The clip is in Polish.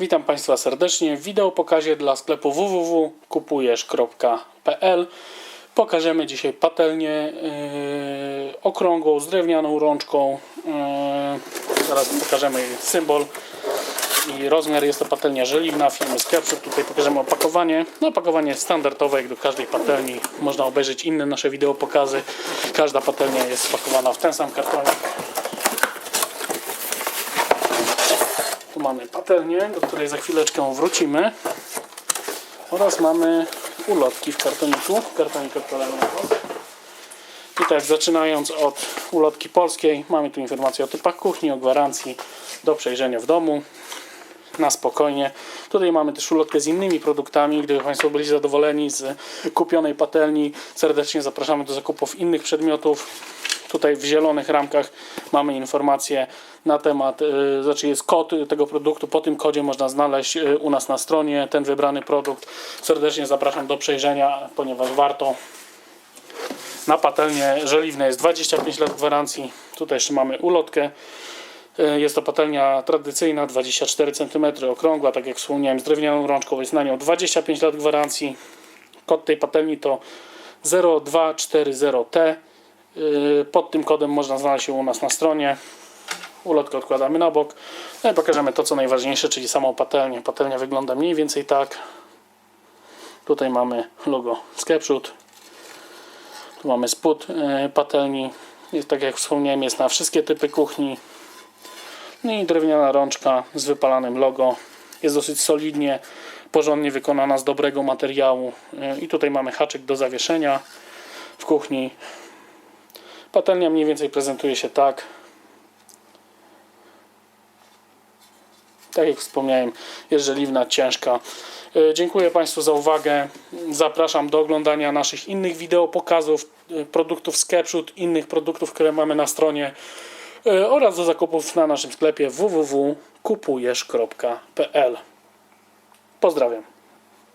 Witam Państwa serdecznie w wideo pokazie dla sklepu www.kupujesz.pl Pokażemy dzisiaj patelnię yy, okrągłą z drewnianą rączką. Yy, zaraz pokażemy jej symbol i rozmiar. Jest to patelnia żeliwna firmy Skepshop. Tutaj pokażemy opakowanie. No, opakowanie standardowe jak do każdej patelni. Można obejrzeć inne nasze wideo pokazy. Każda patelnia jest spakowana w ten sam kartonik. Mamy patelnię, do której za chwileczkę wrócimy. Oraz mamy ulotki w kartoniku. Kartonik bok. I tak, zaczynając od ulotki polskiej, mamy tu informację o typach kuchni, o gwarancji do przejrzenia w domu. Na spokojnie. Tutaj mamy też ulotkę z innymi produktami. Gdyby Państwo byli zadowoleni z kupionej patelni, serdecznie zapraszamy do zakupów innych przedmiotów. Tutaj w zielonych ramkach mamy informacje na temat, y, znaczy jest kod tego produktu. Po tym kodzie można znaleźć y, u nas na stronie ten wybrany produkt. Serdecznie zapraszam do przejrzenia, ponieważ warto. Na patelnię żeliwne jest 25 lat gwarancji. Tutaj jeszcze mamy ulotkę. Y, Jest to patelnia tradycyjna, 24 cm, okrągła, tak jak wspomniałem, z drewnianą rączką. Jest na nią 25 lat gwarancji. Kod tej patelni to 0240T. Yy, Pod tym kodem można znaleźć ją u nas na stronie. Ulotkę odkładamy na bok. No i pokażemy to, co najważniejsze, czyli samą patelnię. Patelnia wygląda mniej więcej tak. Tutaj mamy logo Skepshot. Tu mamy spód yy, patelni. Jest, tak jak wspomniałem, jest na wszystkie typy kuchni. No i drewniana rączka z wypalanym logo. Jest dosyć solidnie, porządnie wykonana z dobrego materiału. Yy, I tutaj mamy haczyk do zawieszenia w kuchni. Patelnia mniej więcej prezentuje się tak. Tak jak wspomniałem, jest żeliwna, ciężka. E, Dziękuję Państwu za uwagę. Zapraszam do oglądania naszych innych wideo pokazów e, produktów Skepshot, innych produktów, które mamy na stronie e, oraz do zakupów na naszym sklepie www.kupujesz.pl Pozdrawiam.